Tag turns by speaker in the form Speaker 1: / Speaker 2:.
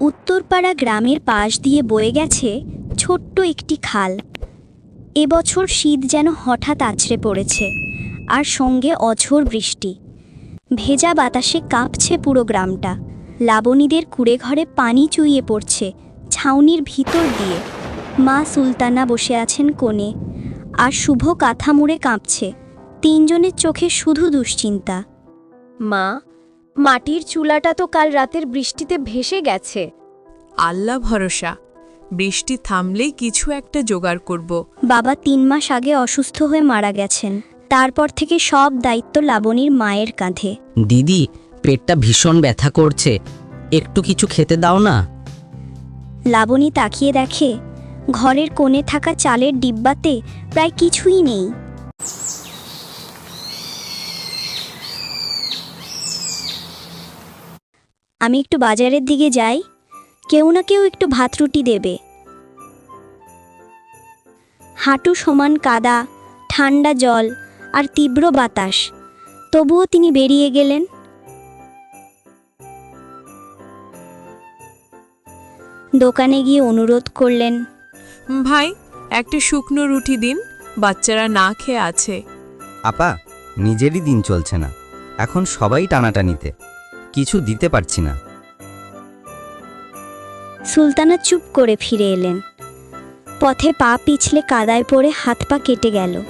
Speaker 1: উত্তরপাড়া গ্রামের পাশ দিয়ে বয়ে গেছে ছোট্ট একটি খাল। এবছর শীত যেন হঠাৎ আছড়ে পড়েছে আর সঙ্গে অঝোর বৃষ্টি। ভেজা বাতাসে কাঁপছে পুরো গ্রামটা। লাবণীদের কুড়ে ঘরে পানি চুইয়ে পড়ছে ছাউনির ভিতর দিয়ে। মা সুলতানা বসে আছেন কোণে আর শুভ কাঁথা মুড়ে কাঁপছে। তিনজনের চোখে শুধু দুশ্চিন্তা।
Speaker 2: মা মাটির চুলাটা তো কাল রাতের বৃষ্টিতে ভেসে গেছে।
Speaker 3: আল্লাহ ভরসা। বৃষ্টি থামলেই কিছু একটা জোগাড় করব।
Speaker 1: বাবা তিন মাস আগে অসুস্থ হয়ে মারা গেছেন। তারপর থেকে সব দায়িত্ব লাবণীর মায়ের কাঁধে।
Speaker 4: দিদি পেটটা ভীষণ ব্যথা করছে। একটু কিছু খেতে দাও না?
Speaker 1: লাবণী তাকিয়ে দেখে ঘরের কোণে থাকা চালের ডিব্বাতে প্রায় কিছুই নেই। আমি একটু বাজারের দিকে যাই। কেউ না কেউ একটু ভাত রুটি দেবে। হাঁটু সমান কাদা ঠান্ডা জল আর তীব্র বাতাস। তবুও তিনি বেরিয়ে গেলেন। দোকানে গিয়ে অনুরোধ করলেন
Speaker 3: ভাই একটা শুকনো রুটি দিন বাচ্চারা না খেয়ে আছে।
Speaker 5: আপা নিজেরই দিন চলছে না। এখন সবাই টানাটানিতে। কিছু দিতে পারছি না।
Speaker 1: সুলতানা চুপ করে ফিরে এলেন। পথে পা পিছলে কাদায় পড়ে হাত পা কেটে গেল।